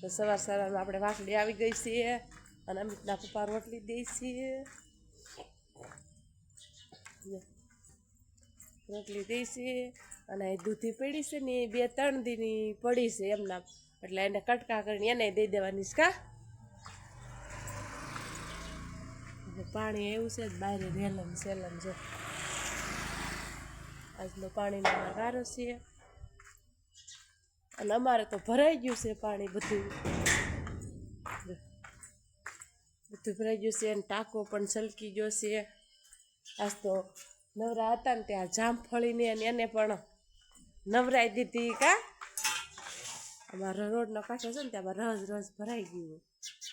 તો સવાર સવારમાં આપણે વાસળી આવી ગઈ છીએ અને અમિતના પપ્પા રોટલી દે છીએ. રોટલી દઈ છીએ અને દૂધી પડી છે ને બે ત્રણ દીની પડી છે એમના. એટલે એને કટકા કરીને એને દઈ દેવાની કા? પાણી એવું છે બહાર રેલમ સેલમ છે. આજનો પાણીનો વારો છે. અને અમારે તો ભરાઈ ગયું છે પાણી બધું. બધું ભરાઈ ગયું છે અને ટાંકો પણ છલકી ગયો છે. આજ તો નવરા હતા ને ત્યાં જામફળીને અને એને પણ નવરાઈ દીધી કા? અમારા રોડનો કાંઠો છે ને ત્યાં રસ રસ ભરાઈ ગયું.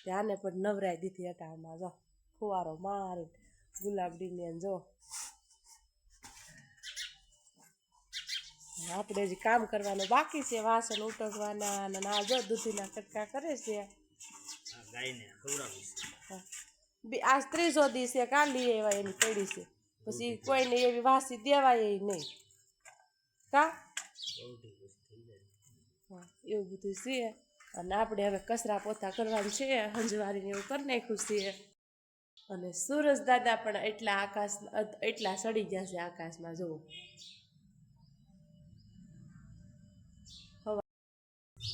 ત્યાંને પણ નવરાઈ દીધી હતા અટાણમાં જો, ફુવારો મારે ગુલાબડીને જો. આપણે જે કામ કરવાનું બાકી છે વાસણ ઉટકવાના અને આ જો દૂધીના કટકા કરે છે. આ ત્રીસો દિવસે કાલી એવા એની પડી છે. પછી કોઈને એવી વાસી દેવાય નહીં. કા? એવું બધું છે. અને આપણે હવે કચરા પોતા કરવાનું છે હંજવારીને એવું કરી નાખ્યું છે. અને સૂરજ દાદા પણ એટલા આકાશ એટલા સડી ગયા છે આકાશમાં જુઓ.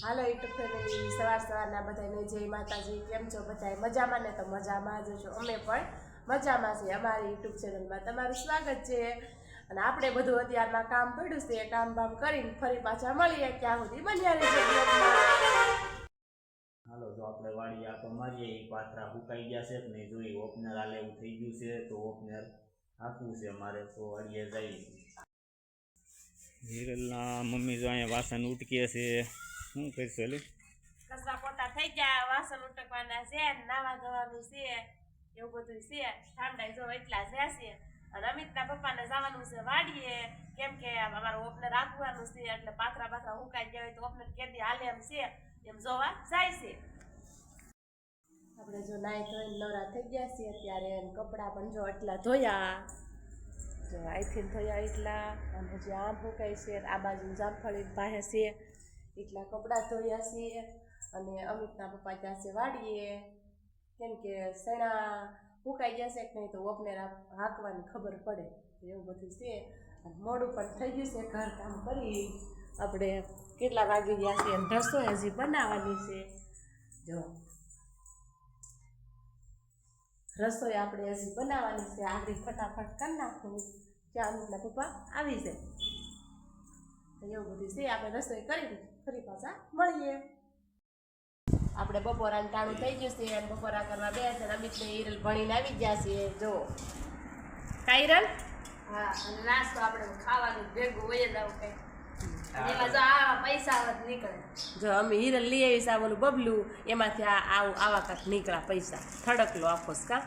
હાલો યુટ્યુબ ફેમિલી સવાર સવારના બધાને જય માતાજી કેમ છો બધા મજામાં ને તો મજામાં જ છો? અમે પણ મજામાં છીએ અમારી યુટ્યુબ ચેનલમાં. તમારું સ્વાગત છે. અને આપણે બધું અત્યારમાં કામ પડ્યું છે કામ બામ કરીને ફરી પાછા મળીએ ક્યાં સુધી? બન્યા રહેશે બ્લોગમાં. હાલો જો આપણે વાડી આટો મારીએ એ પાથરા હુકાઈ ગયા છે ને નહીં જોઈ ઓપનર હાલે એવું થઈ ગયું છે તો ઓપનર હાંકવું છે મારે તો વાડીએ જઈ મમ્મી જો અહીંયા વાસણ ઉટકીએ છે. શું કરશે લે કચરા પોતા થઈ ગયા વાસણ ઉટકવાના છે નાવા ધોવાનું છે એવું બધું છે. ઠાંડા જો એટલા જ છે. અને અમિતના પપ્પાને જવાનું છે વાડીએ કેમ કે અમારું ઓપનર રાખવાનું છે એટલે પાથરા પાથરા હુકાઈ ગયા હોય તો ઓપનર કેદી હાલે એમ છે. એમ જોવા જાય છે. આપણે જો નાય ધોઈને નવરા થઈ ગયા છીએ ત્યારે કપડાં પણ જો એટલા ધોયા. જો અહીંથી ધોયા એટલા અને હજી આમ હુકાય છે આ બાજુ જામફળી પાસે છે. એટલા કપડાં ધોયા છીએ અને અમિતના પપ્પા ત્યાં છે વાડીએ. કેમ કે સણા ફૂંકાઈ જશે કે નહીં તો ઓપને હાંકવાની ખબર પડે. એવું બધું છે. મોડું પણ થઈ ગયું છે ઘર કામ કરી. આપણે કેટલા વાગી ગયા છે રસોઈ હજી બનાવવાની છે. જો. રસોઈ આપણે હજી બનાવવાની છે. આગળ ફટાફટ કરી નાખું. ત્યાં પપ્પા આવી જાય. એવું બધું છે. આપણે રસોઈ કરી ફરી પાછા મળીએ. આપણે બપોરાનું ટાણું થઈ ગયું છે અને બપોરા કરવા બે છે અમિત ને હિરલ ભણીને આવી ગયા છે જો કાયરલ હા અને નાસ્તો આપણે ખાવાનું ભેગું હોય જ આવું કંઈ જો આ પૈસા આવત નીકળે. જો અમે હિરલ લઈ આવી સા ઓલું બબલું એમાંથી આ આવું આવા કાંક નીકળ્યા પૈસા. થડકલો આખો કા?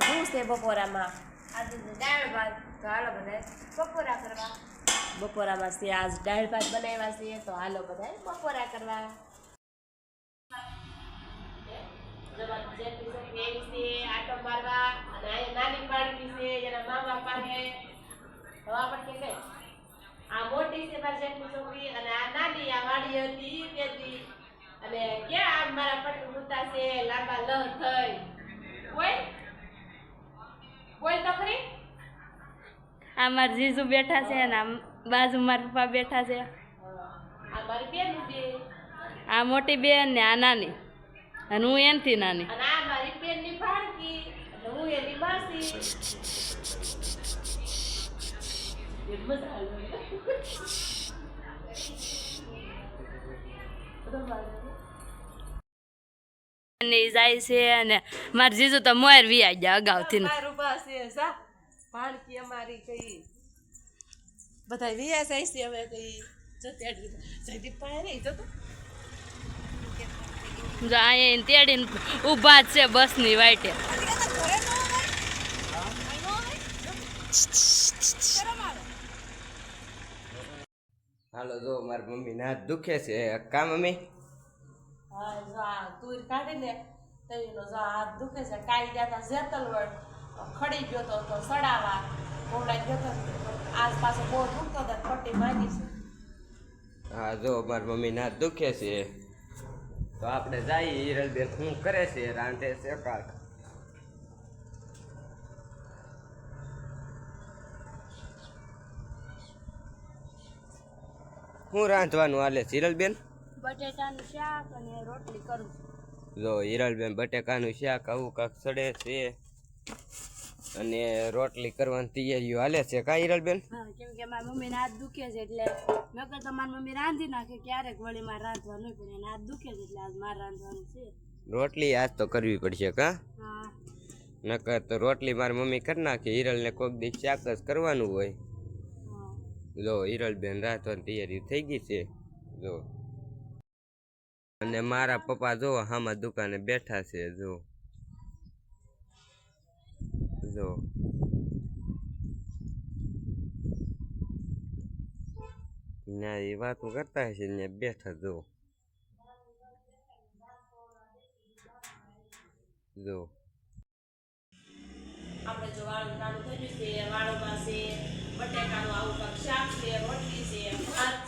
શું છે બપોરામાં? આજે દાળ ભાત. તો હાલો બધા બપોરા કરવા. બપોરામાં છે, આજ દાળ ભાત બનાવ્યા છે, તો હાલો બધા બપોરા કરવા. છે, આટો મારવા, અને નાની બાળકી છે એના મા બાપ પાસે હવા કઈ આ મોટી છે મારી છોકરી, અને આ નાની, આ વાડી હતી હતી. અને ક્યાં આ મારા પટુ મુતા છે, લાંબા લહ થઈ. કોઈ કોઈ તો આ મારા જીજુ બેઠા છે, અને આમ બાજુ મારા પપ્પા બેઠા છે આ મોટી બેન ને આ નાની અને હું એનથી નાની જાય છે અને મારા જીજુ તો મોર વી આવી ગયા અગાઉથી ભાણકી અમારી કઈ બધા વિયા જાય છે હવે કઈ જયદીપ પાસે નહીં જો તો. જો અહીંયા તેડીને ઊભા જ છે બસની વાટે હાલો જો મારી મમ્મી ના દુખે છે. કા મમ્મી? હા જો આ તુર કાઢી લે તો જો હાથ દુખે છે કાઈ ગયા તા જેતલવડ. ખડી ગયો તો તો સડાવા કોવડા ગયો તો આસ પાસે બહુ દુખતો હતો પટ્ટી માંગી છે. હા જો મારી મમ્મી ના દુખે છે. તો આપણે જઈએ હિરલબેન શું કરે છે? રાંધે છે કાંક. શું રાંધવાનું હાલે છે હિરલબેન બટેટાનું શાક અને રોટલી કરું જો હિરલબેન બટેકાનું શાક આવું કાંક સડે છે. અને રોટલી કરવાની તૈયારીઓ હાલે છે કા હિરલબેન? કેમ કે મારી મમ્મીને હાથ દુખે છે એટલે મેં કહ્યું તમારી મમ્મી રાંધી નાખે ક્યારેક વળી મારે રાંધવાનું પણ એને હાથ દુખે છે એટલે આજ મારે રાંધવાનું છે. રોટલી આજ તો કરવી પડશે કા? નકર તો રોટલી મારી મમ્મી કરી નાખે હિરલને કોઈક દી શાક જ કરવાનું હોય. જો જો હિરલબેન રાંધવાની તૈયારી થઈ ગઈ છે જો. અને મારા પપ્પા જો હામાં દુકાને બેઠા છે જો. જો. ત્યાં એ વાતો કરતા હશે ને બેઠા જો. જો. આપણે જો વાળું ચાલુ થઈ ગયું છે, વાળુમાં છે, બટેકાનું આવું કાંક છે, રોટલી છે, ભાત